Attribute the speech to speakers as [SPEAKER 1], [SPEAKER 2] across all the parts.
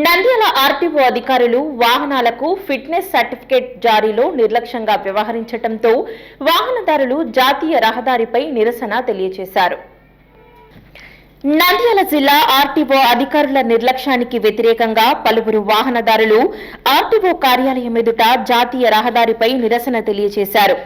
[SPEAKER 1] Nandyal RTO అధికారులు వాహనాలకు fitness certificate జారీలో నిర్లక్ష్యంగా వ్యవహరించడంతో వాహనదారులు జాతీయ రహదారిపై నిరసన తెలియజేశారు నంద్యాల జిల్లా ఆర్టీఓ అధికారుల నిర్లక్ష్యానికి వ్యతిరేకంగా పలువురు వాహనదారులు ఆర్టీఓ కార్యాలయం ఎదుట జాతీయ రహదారిపై నిరసన తెలియజేశారు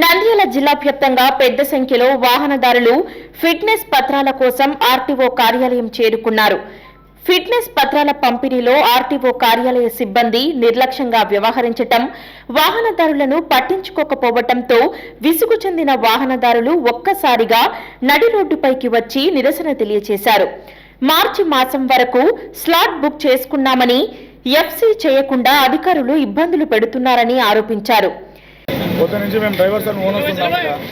[SPEAKER 1] నంద్యాల జిల్లా వ్యాప్తంగా పెద్ద సంఖ్యలో వాహనదారులు ఫిట్నెస్ పత్రాల కోసం ఆర్టీఓ కార్యాలయం చేరుకున్నారు. ఫిట్నెస్ పత్రాల పంపిణీలో ఆర్టీఓ కార్యాలయ సిబ్బంది నిర్లక్ష్యంగా వ్యవహరించటం వాహనదారులను పట్టించుకోకపోవటంతో విసుగు చెందిన వాహనదారులు ఒక్కసారిగా నడి రోడ్డుపైకి వచ్చి నిరసన తెలియజేశారు మార్చి మాసం వరకు స్లాట్ బుక్ చేసుకున్నామని ఎఫ్సీ చేయకుండా అధికారులు ఇబ్బందులు పెడుతున్నారని ఆరోపించారు.
[SPEAKER 2] పొద్దు నుంచి మేము డ్రైవర్స్ అని ఓనర్స్ ఉన్నాం సార్.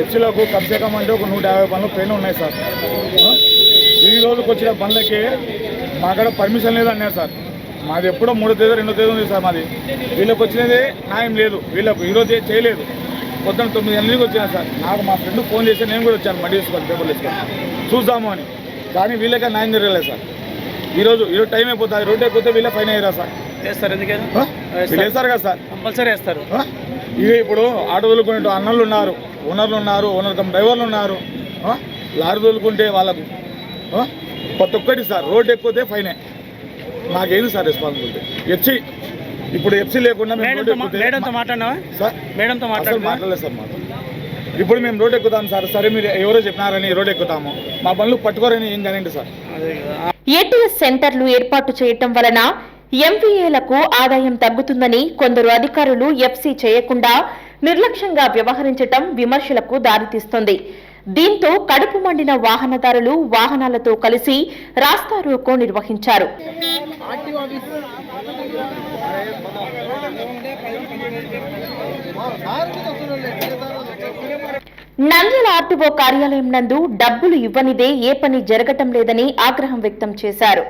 [SPEAKER 2] ఎఫ్సీలకు కబ్జా కమ్ అంటే ఒక నూట యాభై బండ్లు పెయిన్ ఉన్నాయి సార్? ఈ రోజుకి వచ్చిన బండ్లకి మా కాడ పర్మిషన్ లేదు అన్నారు సార్. మాది ఎప్పుడో మూడో తేదీ రెండో తేదీ ఉంది సార్ మాది. వీళ్ళకి వచ్చినది న్యాయం లేదు. వీళ్ళకు ఈరోజు చేయలేదు. పొద్దున తొమ్మిది గంటలకి వచ్చినా సార్. నాకు మా ఫ్రెండ్ ఫోన్ చేసి నేను కూడా వచ్చాను మడి వేసుకొని పేపర్లు వేసుకొని చూద్దాము అని. కానీ వీళ్ళకే న్యాయం జరగలేదు సార్. ఈరోజు ఈరోజు టైం అయిపోతుంది. రోడ్డు అయిపోతే వీళ్ళే ఫైన్ అయ్యారా సార్?
[SPEAKER 3] వేస్తారు
[SPEAKER 2] ఆ? వీళ్ళు వేస్తారు కదా సార్.
[SPEAKER 3] కంపల్సరీ వేస్తారు?
[SPEAKER 2] ఇక ఇప్పుడు ఆటో తోలుకునే అన్నలు ఉన్నారు ఓనర్లు ఉన్నారు ఓనర్ కమ్ డ్రైవర్లు ఉన్నారు ఆ? లారీ తోలుకుంటే వాళ్ళకు ఆ? ప్రతి ఒక్కటి సార్ రోడ్ ఎక్కితే ఫైనే. నాకేంది సార్ రెస్పాన్సిబిలిటీ? ఎఫ్సి ఇప్పుడు ఎఫ్సి లేకుండా
[SPEAKER 3] మేడంతో మాట్లాడినావా?
[SPEAKER 2] సార్
[SPEAKER 3] మేడంతో
[SPEAKER 2] మాట్లాడలేదు సార్ మాతో ఇప్పుడు మేము రోడ్ ఎక్కుతాం సార్ సరే మీరు ఎవరో చెప్పినారని రోడ్ ఎక్కుతాము. మా బండ్లు పట్టుకోరని ఏం కానివ్వండి సార్?
[SPEAKER 3] అదే కదా.
[SPEAKER 1] ఏటీఎస్ సెంటర్లు ఏర్పాటు చేయటం వలన ఎంపీఏలకు ఆదాయం తగ్గుతుందని కొందరు అధికారులు ఎఫ్సీ చేయకుండా నిర్లక్ష్యంగా వ్యవహరించటం విమర్శలకు దారితీస్తుంది. దీంతో కడుపు మండిన వాహనదారులు వాహనాలతో కలిసి రాస్తారోకో నిర్వహించారు. నంద్యాల ఆర్టీఓ కార్యాలయం నందు డబ్బులు ఇవ్వనిదే ఏ పని జరగటం లేదని ఆగ్రహం వ్యక్తం చేశారు.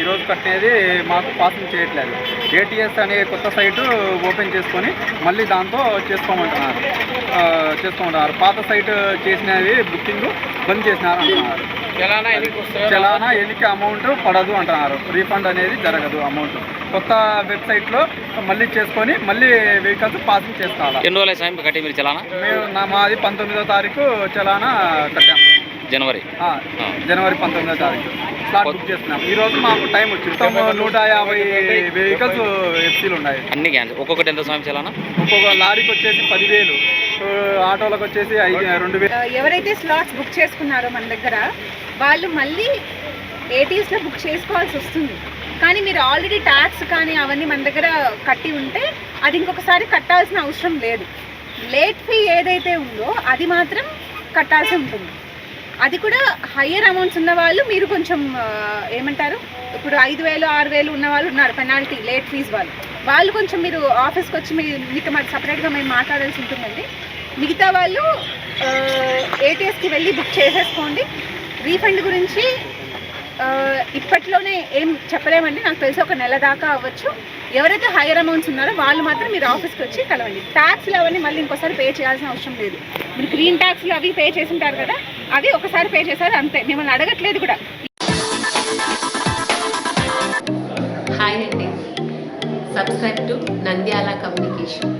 [SPEAKER 4] ఈరోజు కట్టేది మాకు పాసింగ్ చేయట్లేదు. ఏటీఎస్ అనే కొత్త సైటు ఓపెన్ చేసుకొని మళ్ళీ దాంతో చేసుకోమంటున్నారు. చేసుకోమంటున్నారు. పాత సైట్ చేసినవి బుకింగ్ బంద్ చేసినారు అంటున్నారు. చలానా ఎన్నిక అమౌంట్ పడదు అంటున్నారు. రీఫండ్ అనేది జరగదు అమౌంట్. కొత్త వెబ్సైట్లో మళ్ళీ చేసుకొని మళ్ళీ వెహికల్స్ పాసింగ్ చేసుకోవాలి.
[SPEAKER 5] ఎన్ని రోజులు కట్టి మీరు చలానా?
[SPEAKER 4] మేము నా మాది పంతొమ్మిదో తారీఖు చలానా కట్టాము.
[SPEAKER 5] జనవరి.
[SPEAKER 4] ఆ, జనవరి పంతొమ్మిదో తారీఖు. స్లాట్ బుక్ చేసుకున్నాం. ఈ రోజు మాకు టైం వచ్చింది. నూట యాభై వెహికల్స్ ఎఫ్సీలు ఉన్నాయి.
[SPEAKER 5] అన్ని క్యాన్సిల్ ఒక్కొక్కటి ఎంత సమయం చలానా?
[SPEAKER 4] ఒక్కొక్క లారీకి వచ్చేసి పదివేలు. ఆటోలకు వచ్చేసి ఐదు రెండు వేలు.
[SPEAKER 6] ఎవరైతే స్లాట్స్ బుక్ చేసుకున్నారో మన దగ్గర వాళ్ళు మళ్ళీ ఏటీఎస్లో బుక్ చేసుకోవాల్సి వస్తుంది. కానీ మీరు ఆల్రెడీ ట్యాక్స్ కానీ అవన్నీ మన దగ్గర కట్టి ఉంటే అది ఇంకొకసారి కట్టాల్సిన అవసరం లేదు. లేట్ ఫీ ఏదైతే ఉందో అది మాత్రం కట్టాల్సి ఉంటుంది. అది కూడా హయ్యర్ అమౌంట్స్ ఉన్న వాళ్ళు మీరు కొంచెం ఏమంటారు? ఇప్పుడు ఐదు వేలు ఆరు వేలు ఉన్న వాళ్ళు ఉన్నారు పెనాల్టీ లేట్ ఫీజ్ వాళ్ళు. వాళ్ళు కొంచెం మీరు ఆఫీస్కి వచ్చి మీ మీకు మాకు సపరేట్గా మేము మాట్లాడాల్సి ఉంటుందండి. మిగతా వాళ్ళు ఏటీఎస్కి వెళ్ళి బుక్ చేసేసుకోండి. రీఫండ్ గురించి ఇప్పట్లోనే ఏం చెప్పలేమండి. నాకు తెలిసి ఒక నెల దాకా అవ్వచ్చు. ఎవరైతే హైయర్ అమౌంట్స్ ఉన్నారో వాళ్ళు మాత్రం మీరు ఆఫీస్కి వచ్చి కలవండి. ట్యాక్స్లు అవన్నీ మళ్ళీ ఇంకోసారి పే చేయాల్సిన అవసరం లేదు. మీరు గ్రీన్ ట్యాక్స్లు అవి పే చేసి ఉంటారు కదా? అవి ఒకసారి పే చేశారు అంతే. మిమ్మల్ని అడగట్లేదు కూడా.
[SPEAKER 7] హాయ్ అండి సబ్స్క్రైబ్ టు నంద్యాల కమ్యూనికేషన్